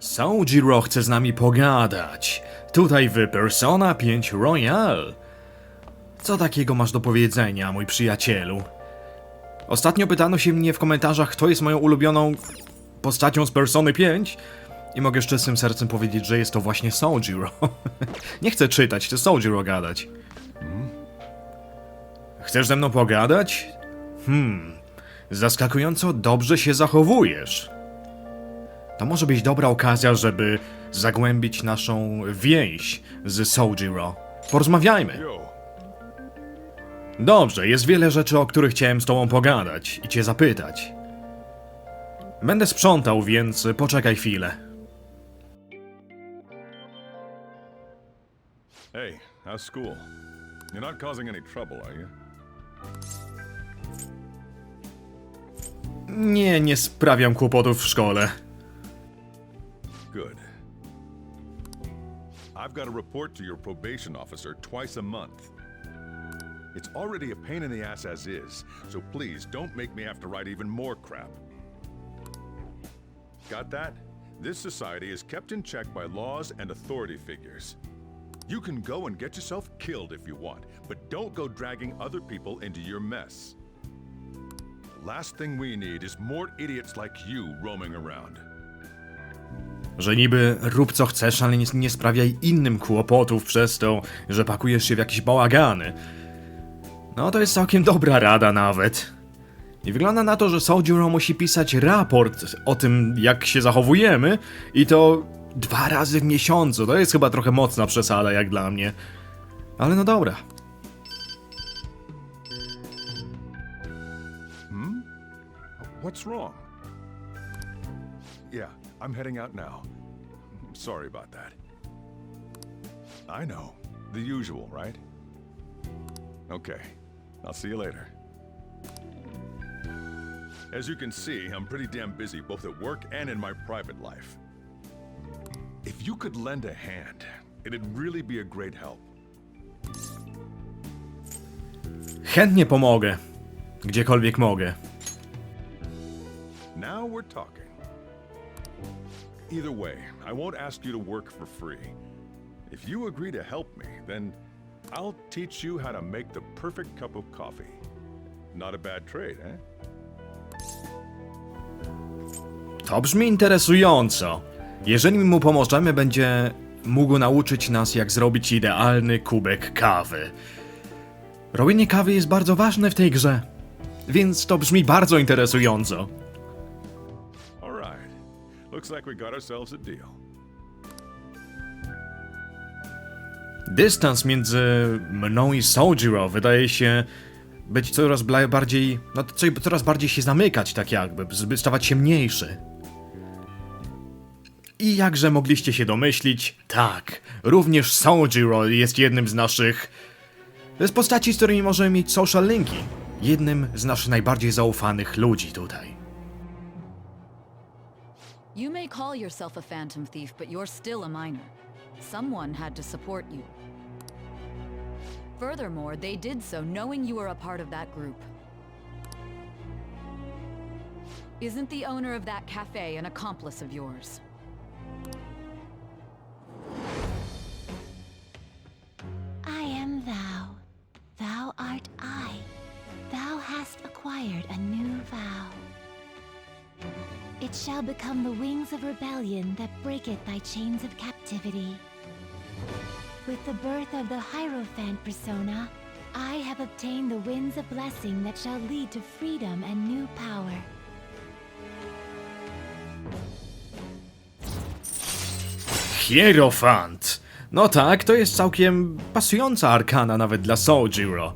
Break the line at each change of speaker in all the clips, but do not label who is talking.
Soujiro chce z nami pogadać. Tutaj w Persona 5 Royal. Co takiego masz do powiedzenia, mój przyjacielu? Ostatnio pytano się mnie w komentarzach, kto jest moją ulubioną postacią z Persony 5 i mogę z czystym sercem powiedzieć, że jest to właśnie Soujiro. Nie chcę czytać, chcę Soujiro gadać. Chcesz ze mną pogadać? Hmm, zaskakująco dobrze się zachowujesz. To może być dobra okazja, żeby zagłębić naszą więź z Soujiro. Porozmawiajmy. Dobrze, jest wiele rzeczy, o których chciałem z tobą pogadać i cię zapytać. Będę sprzątał, więc poczekaj chwilę.
hey, how's school? You're not causing any trouble, are you?
Nie, nie sprawiam kłopotów w szkole.
Good. I've got to report to your probation officer twice a month. It's already a pain in the ass as is, so please don't make me have to write even more crap. Got that? This society is kept in check by laws and authority figures. You can go and get yourself killed if you want, but don't go dragging other people into your mess. Last thing we need is more idiots like you roaming around.
Że niby rób co chcesz, ale nie, nie sprawiaj innym kłopotów przez to, że pakujesz się w jakieś bałagany. No to jest całkiem dobra rada nawet. I wygląda na to, że Soujiro musi pisać raport o tym, jak się zachowujemy i to dwa razy w miesiącu. To jest chyba trochę mocna przesada jak dla mnie. Ale no dobra.
What's wrong? Yeah, I'm heading out now. Sorry about that. I know. The usual, right? Okay. I'll see you later. As you can see, I'm pretty damn busy both at work and in my private life. If you could lend a hand, it'd really be a great help.
Chętnie pomogę. Gdziekolwiek mogę.
Now we're talking. Either way, I won't ask you to work for free. If you agree to help me, then I'll teach you how to make the perfect cup of coffee. Not a bad trade, eh?
To brzmi interesująco. Jeżeli mu pomożemy, będzie mógł nauczyć nas, jak zrobić idealny kubek kawy. Robienie kawy jest bardzo ważne w tej grze, więc to brzmi bardzo interesująco.
Looks like we got ourselves a deal.
Dystans między mną i Soujiro wydaje się być coraz bardziej, no co- coraz bardziej się zamykać, tak jakby, by stawać się mniejszy. I jakże mogliście się domyślić, tak, również Soujiro jest jednym z naszych... z postaci, z którymi możemy mieć social linki. Jednym z naszych najbardziej zaufanych ludzi tutaj.
You may call yourself a phantom thief, but you're still a minor. Someone had to support you. Furthermore, they did so knowing you were a part of that group. Isn't the owner of that cafe an accomplice of yours?
It shall become the wings of rebellion that breaketh thy chains of captivity. With the birth of the Hierophant persona, I have obtained the winds of blessing that shall lead to freedom and new power.
Hierofant! No tak, to jest całkiem pasująca arkana nawet dla Soujiro.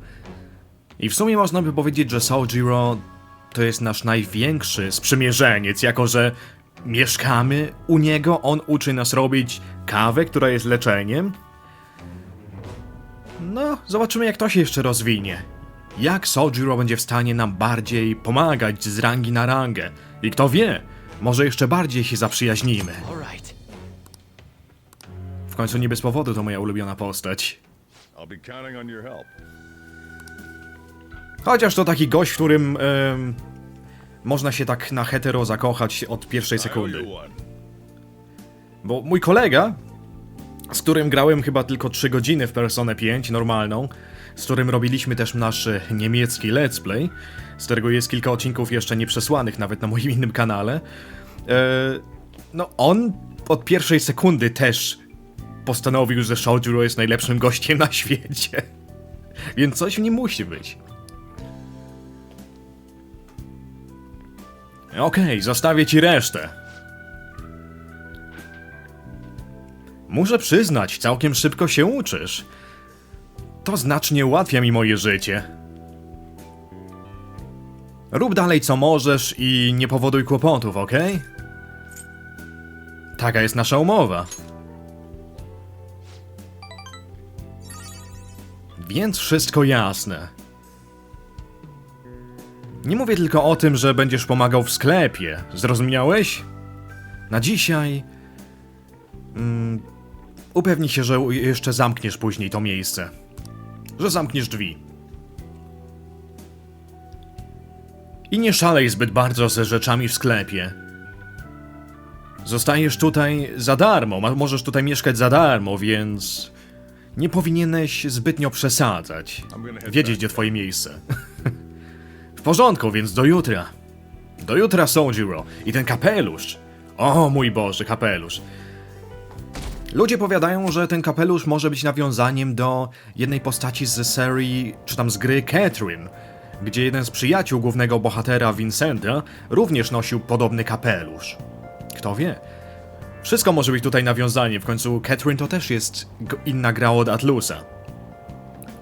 I w sumie można by powiedzieć, że Soujiro to jest nasz największy sprzymierzeniec, jako że mieszkamy u niego, on uczy nas robić kawę, która jest leczeniem. No, zobaczymy jak to się jeszcze rozwinie. Jak Soujiro będzie w stanie nam bardziej pomagać z rangi na rangę. I kto wie, może jeszcze bardziej się zaprzyjaźnimy. W końcu nie bez powodu to moja ulubiona postać.
I'll be counting on your help.
Chociaż to taki gość, w którym można się tak na hetero zakochać od pierwszej sekundy. Bo mój kolega, z którym grałem chyba tylko 3 godziny w Personę 5, normalną, z którym robiliśmy też nasz e, niemiecki let's play, z którego jest kilka odcinków jeszcze nieprzesłanych nawet na moim innym kanale, e, no on od pierwszej sekundy też postanowił, że Shojuro jest najlepszym gościem na świecie. Więc coś w nim musi być. Okej, zostawię ci resztę. Muszę przyznać, całkiem szybko się uczysz. To znacznie ułatwia mi moje życie. Rób dalej co możesz i nie powoduj kłopotów, okej? Taka jest nasza umowa. Więc wszystko jasne. Nie mówię tylko o tym, że będziesz pomagał w sklepie. Zrozumiałeś? Na dzisiaj. Mm, upewnij się, że jeszcze zamkniesz później to miejsce. Że zamkniesz drzwi. I nie szalej zbyt bardzo ze rzeczami w sklepie. Zostajesz tutaj za darmo, możesz tutaj mieszkać za darmo, więc nie powinieneś zbytnio przesadzać. Wiedzieć, gdzie twoje miejsce. w porządku, więc do jutra. Do jutra, Sojiro. I ten kapelusz. O mój Boże, kapelusz. Ludzie powiadają, że ten kapelusz może być nawiązaniem do jednej postaci z serii, czy tam z gry Catherine, gdzie jeden z przyjaciół głównego bohatera Vincenta również nosił podobny kapelusz. Kto wie? Wszystko może być tutaj nawiązaniem, w końcu Catherine to też jest inna gra od Atlusa.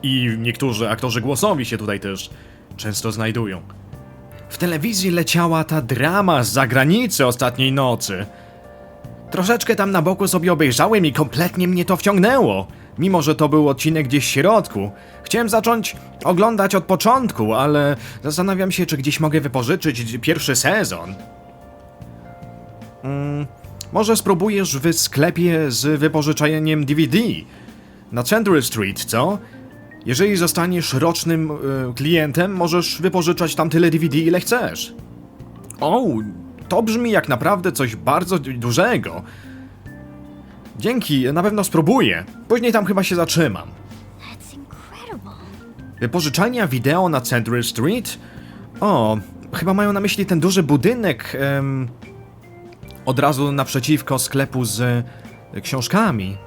I niektórzy aktorzy głosowi się tutaj też często znajdują. W telewizji leciała ta drama z zagranicy ostatniej nocy. Troszeczkę tam na boku sobie obejrzałem i kompletnie mnie to wciągnęło. Mimo, że to był odcinek gdzieś w środku. Chciałem zacząć oglądać od początku, ale zastanawiam się, czy gdzieś mogę wypożyczyć pierwszy sezon. Mm, może spróbujesz w sklepie z wypożyczeniem DVD na Central Street, co? Jeżeli zostaniesz rocznym e, klientem, możesz wypożyczać tam tyle DVD, ile chcesz. O, to brzmi jak naprawdę coś bardzo du- dużego. Dzięki, na pewno spróbuję. Później tam chyba się zatrzymam. Wypożyczalnia wideo na Central Street? O, chyba mają na myśli ten duży budynek em, od razu naprzeciwko sklepu z e, książkami.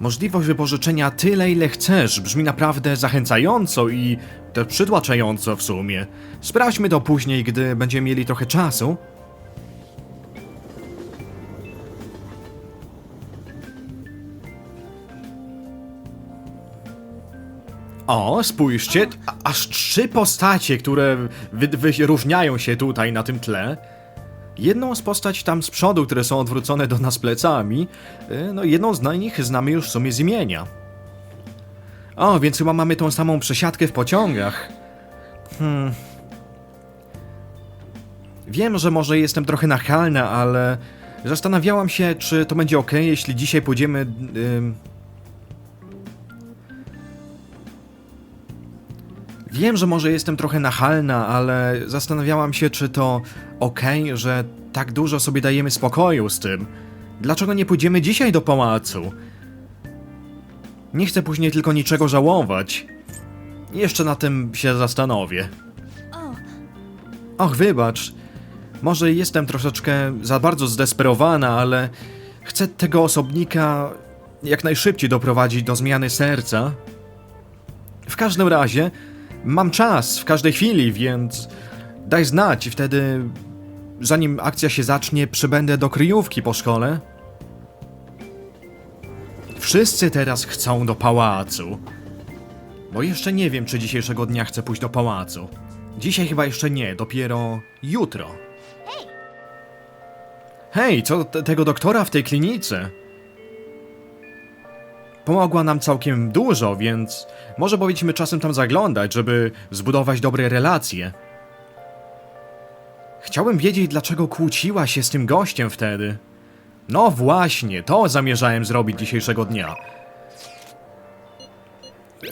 Możliwość wypożyczenia tyle, ile chcesz, brzmi naprawdę zachęcająco i też przytłaczająco w sumie. Sprawdźmy to później, gdy będziemy mieli trochę czasu. O, spójrzcie, aż trzy postacie, które wy- wyróżniają się tutaj na tym tle. Jedną z postać tam z przodu, które są odwrócone do nas plecami, y, no jedną z nich znamy już w sumie z imienia. O, więc chyba mamy tą samą przesiadkę w pociągach. Hmm. Wiem, że może jestem trochę nachalna, ale zastanawiałam się, czy to będzie ok, jeśli dzisiaj pójdziemy... ym, Wiem, że może jestem trochę nachalna, ale zastanawiałam się, czy to okej, że tak dużo sobie dajemy spokoju z tym. Dlaczego nie pójdziemy dzisiaj do pałacu? Nie chcę później tylko niczego żałować. Jeszcze na tym się zastanowię. Och, wybacz. Może jestem troszeczkę za bardzo zdesperowana, ale chcę tego osobnika jak najszybciej doprowadzić do zmiany serca. W każdym razie, mam czas w każdej chwili, więc daj znać i wtedy, zanim akcja się zacznie, przybędę do kryjówki po szkole. Wszyscy teraz chcą do pałacu. Bo jeszcze nie wiem, czy dzisiejszego dnia chcę pójść do pałacu. Dzisiaj chyba jeszcze nie, dopiero jutro. Hej, co te- tego doktora w tej klinice? Pomogła nam całkiem dużo, więc może powinniśmy czasem tam zaglądać, żeby zbudować dobre relacje. Chciałem wiedzieć, dlaczego kłóciła się z tym gościem wtedy. No właśnie, to zamierzałem zrobić dzisiejszego dnia.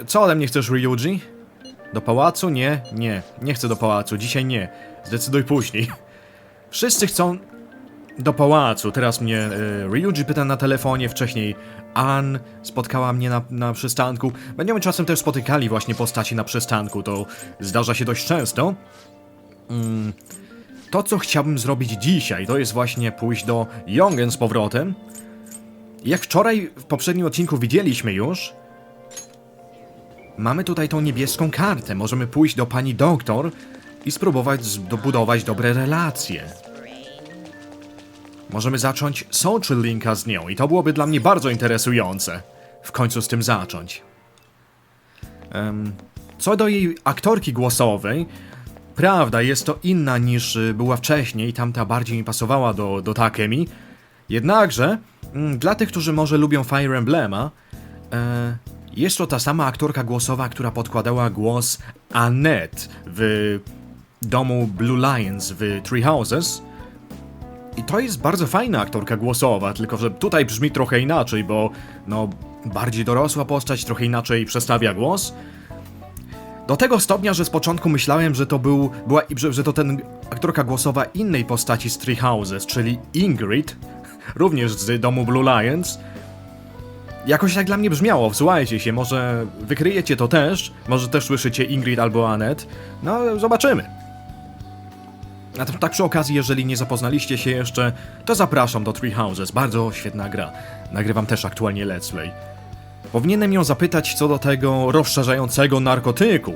Co ode mnie chcesz, Ryuji? Do pałacu? Nie, nie. Nie chcę do pałacu. Dzisiaj nie. Zdecyduj później. Wszyscy chcą... do pałacu. Teraz mnie e, Ryuji pyta na telefonie, wcześniej Ann spotkała mnie na, na przystanku. Będziemy czasem też spotykali właśnie postaci na przystanku, to zdarza się dość często. Mm, to, co chciałbym zrobić dzisiaj, to jest właśnie pójść do Jongen z powrotem. Jak wczoraj w poprzednim odcinku widzieliśmy już, mamy tutaj tą niebieską kartę. Możemy pójść do pani doktor i spróbować zbudować dobre relacje. Możemy zacząć social linka z nią i to byłoby dla mnie bardzo interesujące. W końcu z tym zacząć. Em, co do jej aktorki głosowej, prawda, jest to inna niż y, była wcześniej, tamta bardziej mi pasowała do, do Takemi. Jednakże, mm, dla tych, którzy może lubią Fire Emblema, e, jest to ta sama aktorka głosowa, która podkładała głos Annette w domu Blue Lions w Three Houses. I to jest bardzo fajna aktorka głosowa, tylko że tutaj brzmi trochę inaczej, bo no bardziej dorosła postać, trochę inaczej przestawia głos. Do tego stopnia, że z początku myślałem, że to był, była, że, że to ten aktorka głosowa innej postaci z Three Houses, czyli Ingrid, również z domu Blue Lions. Jakoś tak dla mnie brzmiało, słuchajcie się, może wykryjecie to też, może też słyszycie Ingrid albo Annette, no zobaczymy. A tak przy okazji, jeżeli nie zapoznaliście się jeszcze, to zapraszam do Three Houses, bardzo świetna gra. Nagrywam też aktualnie Let's Play. Powinienem ją zapytać co do tego rozszerzającego narkotyku,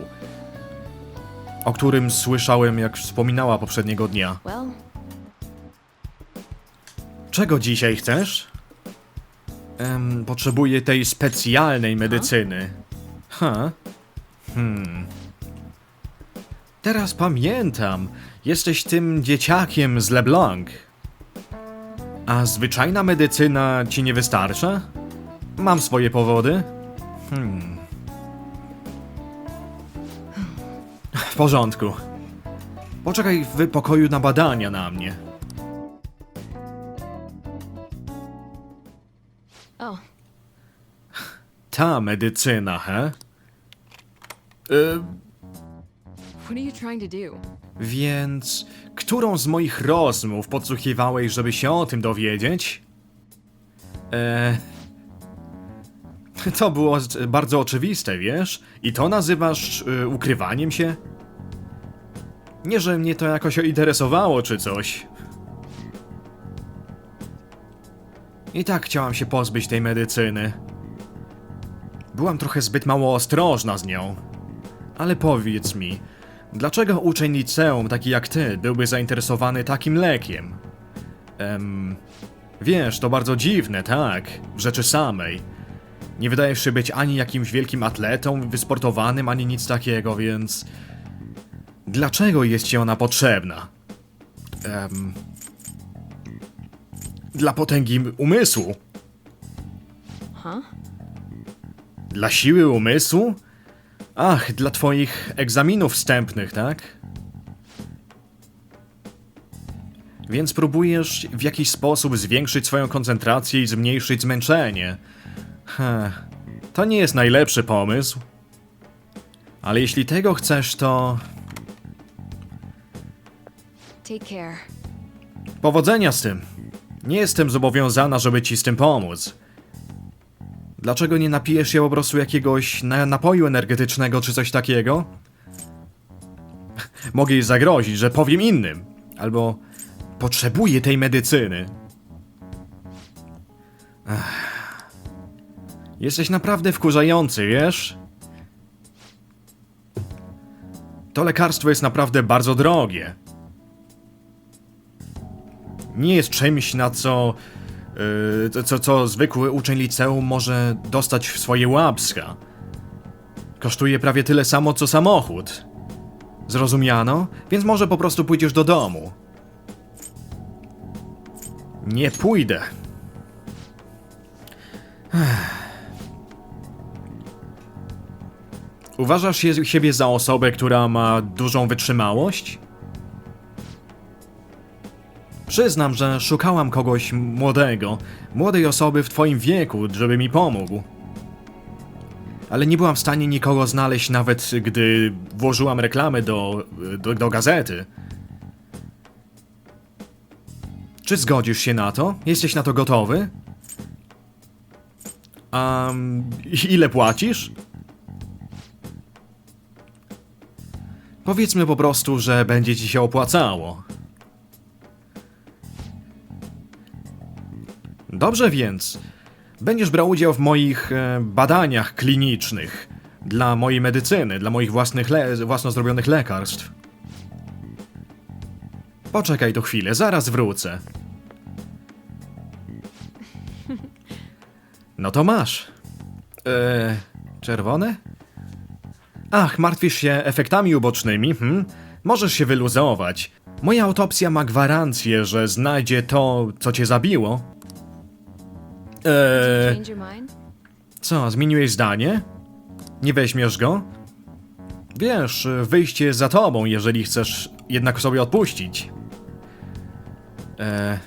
o którym słyszałem, jak wspominała poprzedniego dnia. Czego dzisiaj chcesz? Em, potrzebuję tej specjalnej medycyny. Ha? Hmm. Teraz pamiętam. Jesteś tym dzieciakiem z LeBlanc. A zwyczajna medycyna ci nie wystarcza? Mam swoje powody. Hmm. W porządku. Poczekaj w pokoju na badania na mnie.
oh,
Ta medycyna, he? Y,
what are you trying to do?
Więc, którą z moich rozmów podsłuchiwałeś, żeby się o tym dowiedzieć? E, to było bardzo oczywiste, wiesz? I to nazywasz y, ukrywaniem się? Nie, że mnie to jakoś interesowało czy coś. I tak chciałam się pozbyć tej medycyny. Byłam trochę zbyt mało ostrożna z nią. Ale powiedz mi, dlaczego uczeń liceum taki jak ty byłby zainteresowany takim lekiem? Em, wiesz, to bardzo dziwne, tak? W rzeczy samej. Nie wydajesz się być ani jakimś wielkim atletą, wysportowanym, ani nic takiego, więc... Dlaczego jest ci ona potrzebna? Em, dla potęgi umysłu.
Huh?
Dla siły umysłu? Ach, dla twoich egzaminów wstępnych, tak? Więc próbujesz w jakiś sposób zwiększyć swoją koncentrację i zmniejszyć zmęczenie. Heh, to nie jest najlepszy pomysł. Ale jeśli tego chcesz, to
Take care.
Powodzenia z tym. Nie jestem zobowiązana, żeby ci z tym pomóc. Dlaczego nie napijesz się po prostu jakiegoś na napoju energetycznego czy coś takiego? Mogę jej zagrozić, że powiem innym. Albo potrzebuję tej medycyny. Ech. Jesteś naprawdę wkurzający, wiesz? To lekarstwo jest naprawdę bardzo drogie nie jest czymś, na co, co- co, co zwykły uczeń liceum może dostać w swoje łapska. Kosztuje prawie tyle samo, co samochód. Zrozumiano? Więc może po prostu pójdziesz do domu. Nie pójdę. Uważasz siebie za osobę, która ma dużą wytrzymałość? Przyznam, że szukałam kogoś młodego, młodej osoby w twoim wieku, żeby mi pomógł. Ale nie byłam w stanie nikogo znaleźć, nawet gdy włożyłam reklamę do, do, do gazety. Czy zgodzisz się na to? Jesteś na to gotowy? A ile płacisz? Powiedzmy po prostu, że będzie ci się opłacało. Dobrze więc. Będziesz brał udział w moich e, badaniach klinicznych dla mojej medycyny, dla moich własnych le- własno zrobionych lekarstw. Poczekaj tu chwilę, zaraz wrócę. No to masz. Eee, czerwone? Ach, martwisz się efektami ubocznymi, hm? Możesz się wyluzować. Moja autopsja ma gwarancję, że znajdzie to, co cię zabiło. Eee, co, zmieniłeś zdanie? Nie weźmiesz go? Wiesz, wyjście jest za tobą, jeżeli chcesz jednak sobie odpuścić. Eee,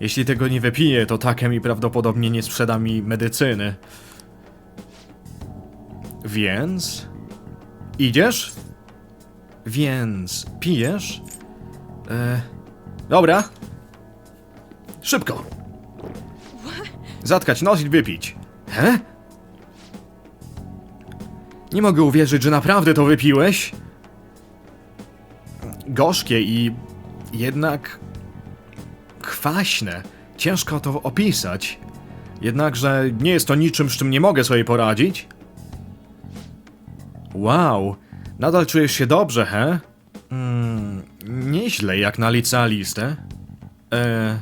jeśli tego nie wypiję, to takie mi prawdopodobnie nie sprzeda mi medycyny. Więc... Idziesz? Więc... Pijesz? Eee, dobra. Szybko. Zatkać nos i wypić. He? Nie mogę uwierzyć, że naprawdę to wypiłeś. Gorzkie i jednak kwaśne. Ciężko to opisać. Jednakże nie jest to niczym, z czym nie mogę sobie poradzić. Wow, nadal czujesz się dobrze, he? Mm, nieźle jak na licealistę. Eee...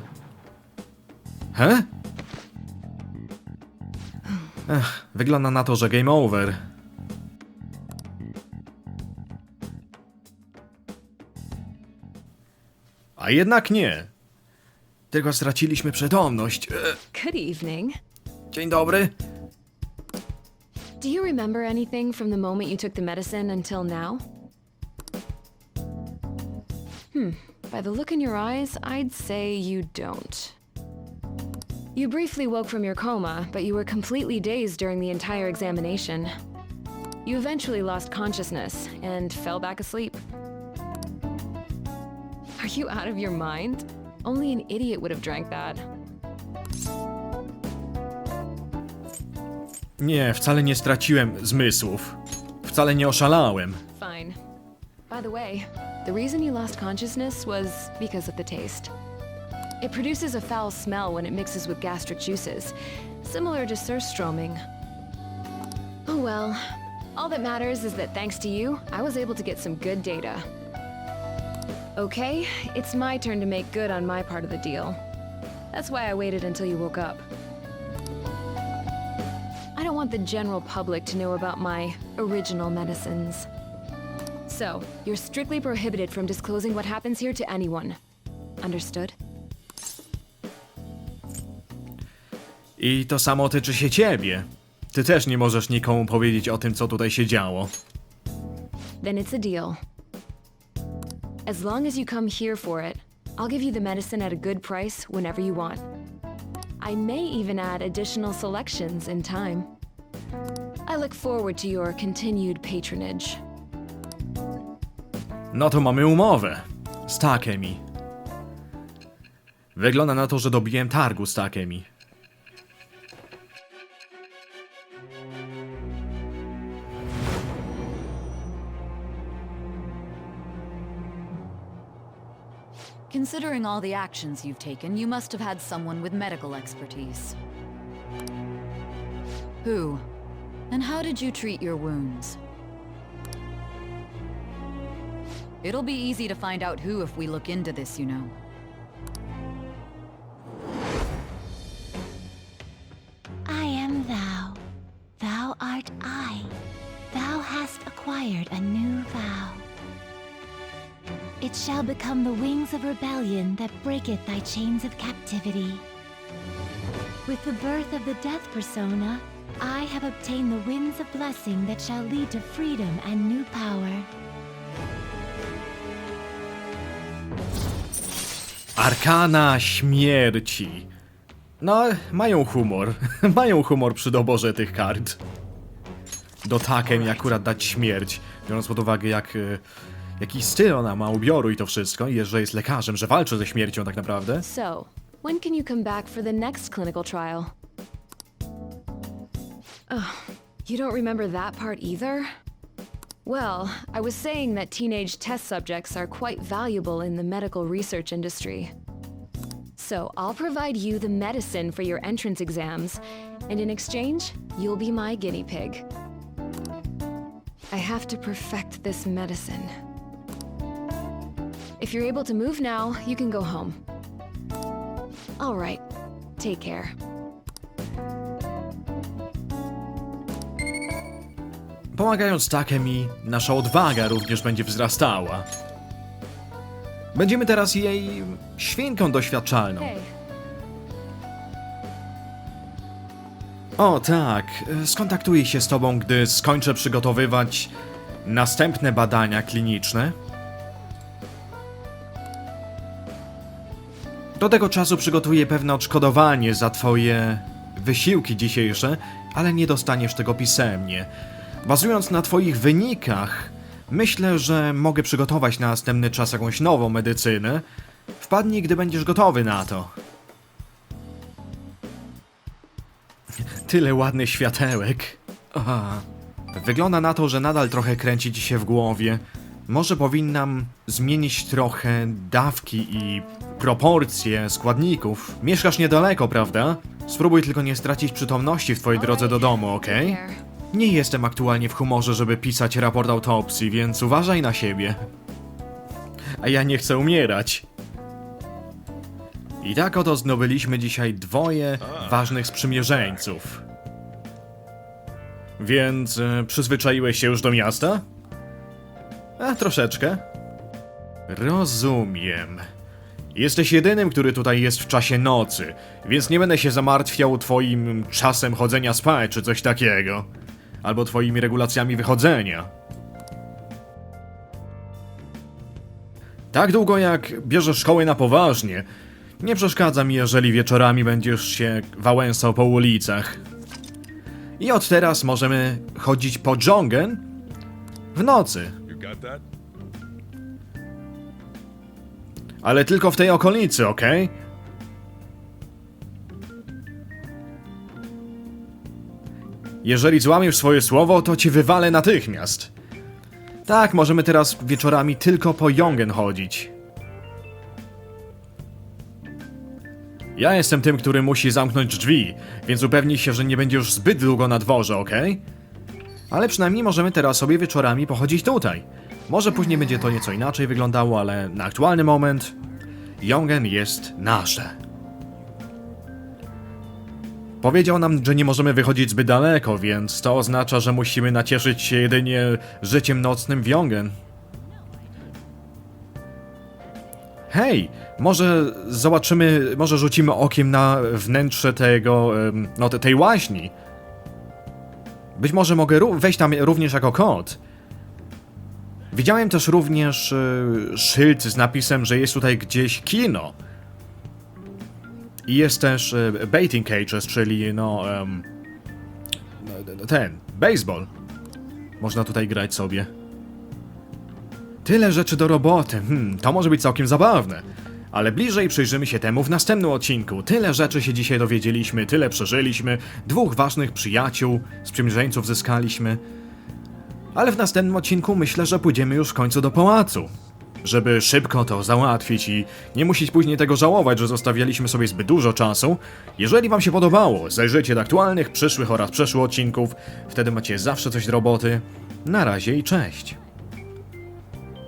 He? Ech, wygląda na to, że game over. A jednak nie. Tylko straciliśmy przytomność. E,
Good evening.
dzień dobry.
Do you remember anything from the moment you took the medicine until now? Hmm, by the look in your eyes, I'd say you don't. You briefly woke from your coma, but you were completely dazed during the entire examination. You eventually lost consciousness and fell back asleep. Are you out of your mind? Only an idiot would have drank that.
Nie, wcale nie straciłem zmysłów. Wcale nie oszalałem.
Fine. By the way, the reason you lost consciousness was because of the taste. It produces a foul smell when it mixes with gastric juices, similar to surströmming. Oh well. All that matters is that thanks to you, I was able to get some good data. Okay, it's my turn to make good on my part of the deal. That's why I waited until you woke up. I don't want the general public to know about my original medicines. So, you're strictly prohibited from disclosing what happens here to anyone. Understood?
I to samo tyczy się ciebie. Ty też nie możesz nikomu powiedzieć o tym, co tutaj się działo.
Then it's a deal. As long as you come here for it, I'll give you the medicine at a good price whenever you want. I may even add additional selections in time. I look forward to your continued patronage.
No to mamy umowę. Z Takemi. Wygląda na to, że dobiłem targu z Takemi.
Considering all the actions you've taken, you must have had someone with medical expertise. Who? And how did you treat your wounds? It'll be easy to find out who if we look into this, you know.
Become the wings of rebellion that breaketh thy chains of captivity. With the birth of the death persona, I have obtained the winds of blessing that shall lead to freedom and new power.
Arkana śmierci. No, mają humor. mają humor przy doborze tych kart. Do Takemi akurat dać śmierć, biorąc pod uwagę jak, e, jaki styl ona ma ubioru i to wszystko, i że jest lekarzem, że walczy ze śmiercią tak naprawdę.
So, when can you come back for the next clinical trial? Oh, you don't remember that part either? Well, I was saying that teenage test subjects are quite valuable in the medical research industry. So, I'll provide you the medicine for your entrance exams, and in exchange, you'll be my guinea pig. I have to perfect this medicine. If you're able to move now, you can go home. All right. Take care.
Pomagając Takemi, nasza odwaga również będzie wzrastała. Będziemy teraz jej świnką doświadczalną.
Hey.
O tak, skontaktuję się z tobą, gdy skończę przygotowywać następne badania kliniczne. Do tego czasu przygotuję pewne odszkodowanie za twoje wysiłki dzisiejsze, ale nie dostaniesz tego pisemnie. Bazując na twoich wynikach, myślę, że mogę przygotować na następny czas jakąś nową medycynę. Wpadnij, gdy będziesz gotowy na to. Tyle ładnych światełek. Aha. Wygląda na to, że nadal trochę kręci ci się w głowie. Może powinnam zmienić trochę dawki i proporcje składników. Mieszkasz niedaleko, prawda? Spróbuj tylko nie stracić przytomności w twojej drodze do domu?
There.
Nie jestem aktualnie w humorze, żeby pisać raport autopsji, więc uważaj na siebie. A ja nie chcę umierać. I tak oto zdobyliśmy dzisiaj dwoje ważnych sprzymierzeńców. Więc e, przyzwyczaiłeś się już do miasta? A, troszeczkę. Rozumiem. Jesteś jedynym, który tutaj jest w czasie nocy, więc nie będę się zamartwiał twoim czasem chodzenia spać czy coś takiego. Albo twoimi regulacjami wychodzenia. Tak długo jak bierzesz szkołę na poważnie, nie przeszkadza mi, jeżeli wieczorami będziesz się wałęsał po ulicach. I od teraz możemy chodzić po dżongen w nocy.
Got that?
Ale tylko w tej okolicy, okej? Jeżeli złamiesz swoje słowo, to cię wywalę natychmiast. Tak, możemy teraz wieczorami tylko po Jongen chodzić. Ja jestem tym, który musi zamknąć drzwi, więc upewnij się, że nie będzie już zbyt długo na dworze, okej? Ale przynajmniej możemy teraz sobie wieczorami pochodzić tutaj. Może później będzie to nieco inaczej wyglądało, ale na aktualny moment Jongen jest nasze. Powiedział nam, że nie możemy wychodzić zbyt daleko, więc to oznacza, że musimy nacieszyć się jedynie życiem nocnym w Jongen. Hej, może zobaczymy, może rzucimy okiem na wnętrze tego, no te- tej łaźni. Być może mogę wejść tam również jako kot. Widziałem też również e, szyld z napisem, że jest tutaj gdzieś kino. I jest też e, baiting cages, czyli no, no, ten, baseball. Można tutaj grać sobie. Tyle rzeczy do roboty, hmm, to może być całkiem zabawne. Ale bliżej przyjrzymy się temu w następnym odcinku. Tyle rzeczy się dzisiaj dowiedzieliśmy, tyle przeżyliśmy, dwóch ważnych przyjaciół, sprzymierzeńców zyskaliśmy. Ale w następnym odcinku myślę, że pójdziemy już w końcu do pałacu. Żeby szybko to załatwić i nie musieć później tego żałować, że zostawialiśmy sobie zbyt dużo czasu. Jeżeli wam się podobało, zajrzyjcie do aktualnych, przyszłych oraz przeszłych odcinków. Wtedy macie zawsze coś do roboty. Na razie i cześć.